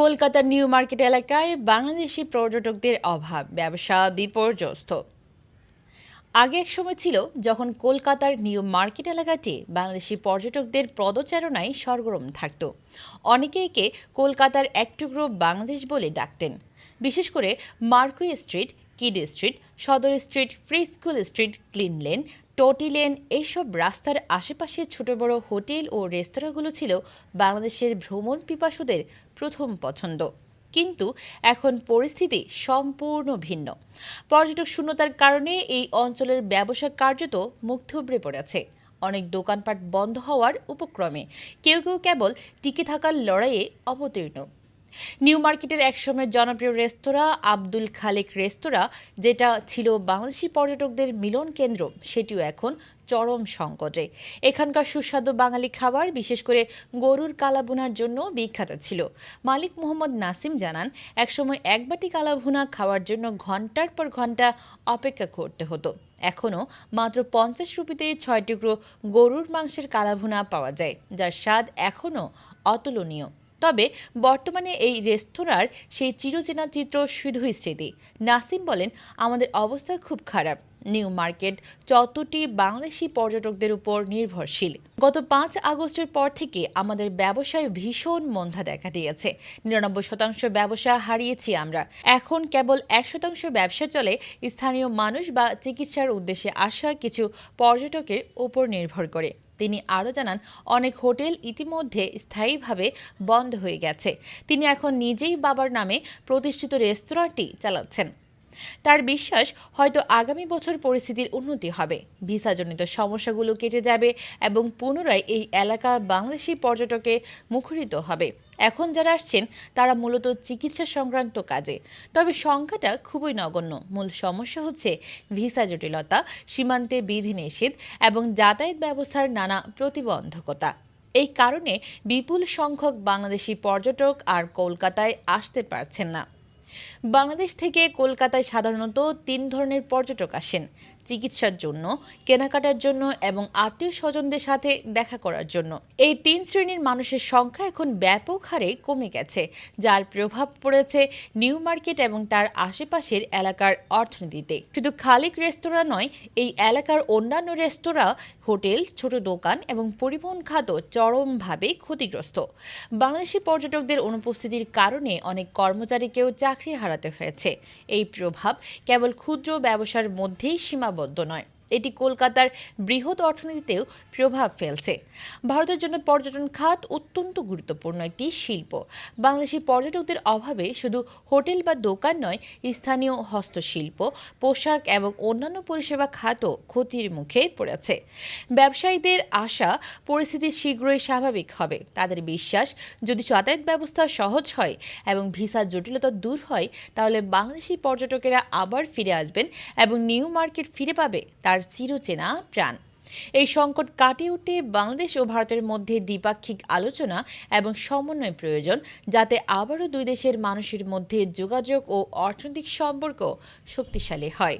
কলকাতার new market এলাকায় বাংলাদেশি পর্যটকদের অভাব, ব্যবসা বিপর্যস্ত। আগে এক সময় ছিল যখন কলকাতার নিউ মার্কেট এলাকাটি বাংলাদেশি পর্যটকদের পদচারণায় সরগরম থাকত। অনেকে একে কলকাতার এক টুকরো বাংলাদেশ বলে ডাকতেন। বিশেষ করে Marquis Street, Kyd Street, Sudder Street, Free School Street Collin Lane Tottee Lane এইসব রাস্তার আশেপাশে ছোট বড় হোটেল ও রেস্তোরাঁগুলো ছিল বাংলাদেশের ভ্রমণ পিপাসুদের প্রথম পছন্দ। কিন্তু এখন পরিস্থিতি সম্পূর্ণ ভিন্ন। পর্যটক শূন্যতার কারণে এই অঞ্চলের ব্যবসা কার্যত মুখ থুবড়ে পড়েছে। অনেক দোকানপাট বন্ধ হওয়ার উপক্রমে কেউ কেউ কেবল টিকে থাকার লড়াইয়ে অবতীর্ণ। নিউ মার্কেটের একসময় জনপ্রিয় রেস্তোরাঁ আব্দুল খালেক রেস্তোরাঁ, যেটা ছিল বাংলাদেশি পর্যটকদের মিলন কেন্দ্র, সেটিও এখন চরম সংকটে। এখানকার সুস্বাদু বাঙালি খাবার, বিশেষ করে গরুর কালাভুনার জন্য বিখ্যাত ছিল। মালিক মোহাম্মদ নাসিম জানান, একসময় এক বাটি কালাভুনা খাওয়ার জন্য ঘণ্টার পর ঘণ্টা অপেক্ষা করতে হতো। এখনও মাত্র পঞ্চাশ রুপিতে ছয় টুকরো গরুর মাংসের কালাভুনা পাওয়া যায়, যার স্বাদ এখনও অতুলনীয়। তবে বর্তমানে এই রেস্তোরাঁর সেই চিরচেনা চিত্র শুধুই স্মৃতি। নাসিম বলেন, আমাদের অবস্থা খুব খারাপ। নিউ মার্কেট চত্বরটি বাংলাদেশি পর্যটকদের উপর নির্ভরশীল। গত পাঁচ আগস্টের পর থেকে আমাদের ব্যবসায় ভীষণ মন্দা দেখা দিয়েছে। নিরানব্বই শতাংশ ব্যবসা হারিয়েছি আমরা। এখন কেবল এক শতাংশ ব্যবসা চলে, স্থানীয় মানুষ বা চিকিৎসার উদ্দেশ্যে আসা কিছু পর্যটকের উপর নির্ভর করে। তিনি আরও জানান, অনেক হোটেল ইতিমধ্যে স্থায়ীভাবে বন্ধ হয়ে গেছে। তিনি এখন নিজেই বাবার নামে প্রতিষ্ঠিত রেস্তোরাঁটি চালাচ্ছেন। তার বিশ্বাস, হয়তো আগামী বছর পরিস্থিতির উন্নতি হবে। ভিসাজনিত সমস্যাগুলো কেটে যাবে এবং পুনরায় এই এলাকা বাংলাদেশি পর্যটকে মুখরিত হবে। এখন যারা আসছেন, তারা মূলত চিকিৎসা সংক্রান্ত কাজে। তবে সংখ্যাটা খুবই নগণ্য। মূল সমস্যা হচ্ছে ভিসা জটিলতা, সীমান্তে বিধিনিষেধ এবং যাতায়াত ব্যবস্থার নানা প্রতিবন্ধকতা। এই কারণে বিপুল সংখ্যক বাংলাদেশি পর্যটক আর কলকাতায় আসতে পারছেন না। বাংলাদেশ থেকে কলকাতায় সাধারণত তিন ধরনের পর্যটক আসেন। চিকিৎসার জন্য, কেনাকাটার জন্য এবং আত্মীয় স্বজনদের সাথে দেখা করার জন্য। এই তিন শ্রেণির মানুষের সংখ্যা এখন ব্যাপক হারে কমে গেছে, যার প্রভাব পড়েছে নিউ মার্কেট এবং তার আশেপাশের এলাকার অর্থনীতিতে। শুধু খালিক রেস্তোরাঁ নয়, এই এলাকার অন্যান্য রেস্তোরাঁ, হোটেল, ছোট দোকান এবং পরিবহন খাত চরমভাবে ক্ষতিগ্রস্ত। বাংলাদেশি পর্যটকদের অনুপস্থিতির কারণে অনেক কর্মচারীকেও চাকরি হারাতে হয়েছে। এই প্রভাব কেবল ক্ষুদ্র ব্যবসার মধ্যেই সীমাবদ্ধ। নয় এটি কলকাতার বৃহৎ অর্থনীতিতেও প্রভাব ফেলছে। ভারতের জন্য পর্যটন খাত অত্যন্ত গুরুত্বপূর্ণ একটি শিল্প। বাংলাদেশি পর্যটকদের অভাবে শুধু হোটেল বা দোকান নয়, স্থানীয় হস্তশিল্প, পোশাক এবং অন্যান্য পরিষেবা খাতও ক্ষতির মুখে পড়েছে। ব্যবসায়ীদের আশা, পরিস্থিতি শীঘ্রই স্বাভাবিক হবে। তাদের বিশ্বাস, যদি যাতায়াত ব্যবস্থা সহজ হয় এবং ভিসা জটিলতা দূর হয়, তাহলে বাংলাদেশি পর্যটকেরা আবার ফিরে আসবেন এবং নিউ মার্কেট ফিরে পাবে তার চিরচেনা প্রাণ। এই সংকট কাটিয়ে উঠতে বাংলাদেশ ও ভারতের মধ্যে দ্বিপাক্ষিক আলোচনা এবং সমন্বয় প্রয়োজন, যাতে আবারও দুই দেশের মানুষের মধ্যে যোগাযোগ ও অর্থনৈতিক সম্পর্ক শক্তিশালী হয়।